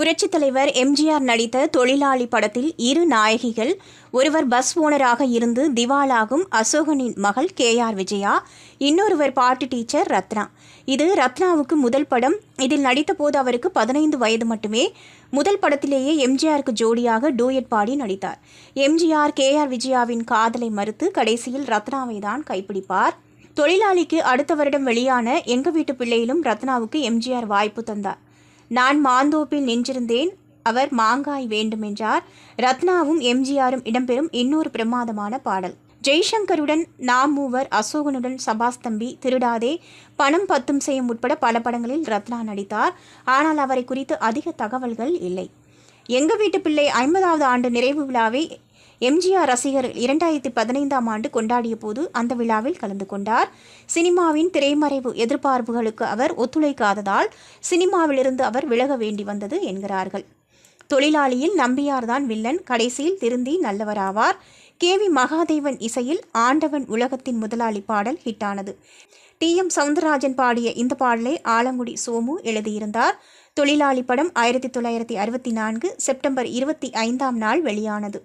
புரட்சித் தலைவர் எம்ஜிஆர் நடித்த தொழிலாளி படத்தில் இரு நாயகிகள் ஒருவர் பஸ் ஓனராக இருந்து திவாலாகும் அசோகனின் மகள் கே ஆர் விஜயா இன்னொருவர் பாட்டு டீச்சர் ரத்னா. இது ரத்னாவுக்கு முதல் படம். இதில் நடித்தபோது அவருக்கு பதினைந்து வயது மட்டுமே. முதல் படத்திலேயே எம்ஜிஆருக்கு ஜோடியாக டூயட் பாடி நடித்தார். எம்ஜிஆர் கே ஆர் விஜயாவின் காதலை மறுத்து கடைசியில் ரத்னாவை தான் கைப்பிடிப்பார். தொழிலாளிக்கு அடுத்த வருடம் வெளியான எங்க வீட்டு பிள்ளையிலும் ரத்னாவுக்கு எம்ஜிஆர் வாய்ப்பு தந்தார். நான் மாந்தோப்பில் நின்றிருந்தேன். அவர் மாங்காய் வேண்டுமென்றார். ரத்னாவும் எம்ஜிஆரும் இடம்பெறும் இன்னொரு பிரமாதமான பாடல். ஜெய்சங்கருடன் நாம் மூவர் அசோகனுடன் சபாஸ் தம்பி திருடாதே. பணம் பத்தும் செய்யும் உட்பட பல படங்களில் ரத்னா நடித்தார். ஆனால் அவரை குறித்து அதிக தகவல்கள் இல்லை. எங்க வீட்டு பிள்ளை ஐம்பதாவது ஆண்டு நிறைவு விழாவை எம்ஜிஆர் ரசிகர்கள் இரண்டாயிரத்தி பதினைந்தாம் ஆண்டு கொண்டாடிய போது அந்த விழாவில் கலந்து கொண்டார். சினிமாவின் திரைமறைவு எதிர்பார்ப்புகளுக்கு அவர் ஒத்துழைக்காததால் சினிமாவிலிருந்து அவர் விலக வேண்டி வந்தது என்கிறார்கள். தொழிலாளியில் நம்பியார்தான் வில்லன். கடைசியில் திருந்தி நல்லவராவார். கே. வி. மகாதேவன் இசையில் ஆண்டவன் உலகத்தின் முதலாளி பாடல் ஹிட்டானது. டி. எம். சவுந்தரராஜன் பாடிய இந்த பாடலை ஆலங்குடி சோமு எழுதியிருந்தார். தொழிலாளி படம் ஆயிரத்தி தொள்ளாயிரத்தி அறுபத்தி நான்கு செப்டம்பர் இருபத்தி ஐந்தாம் நாள் வெளியானது.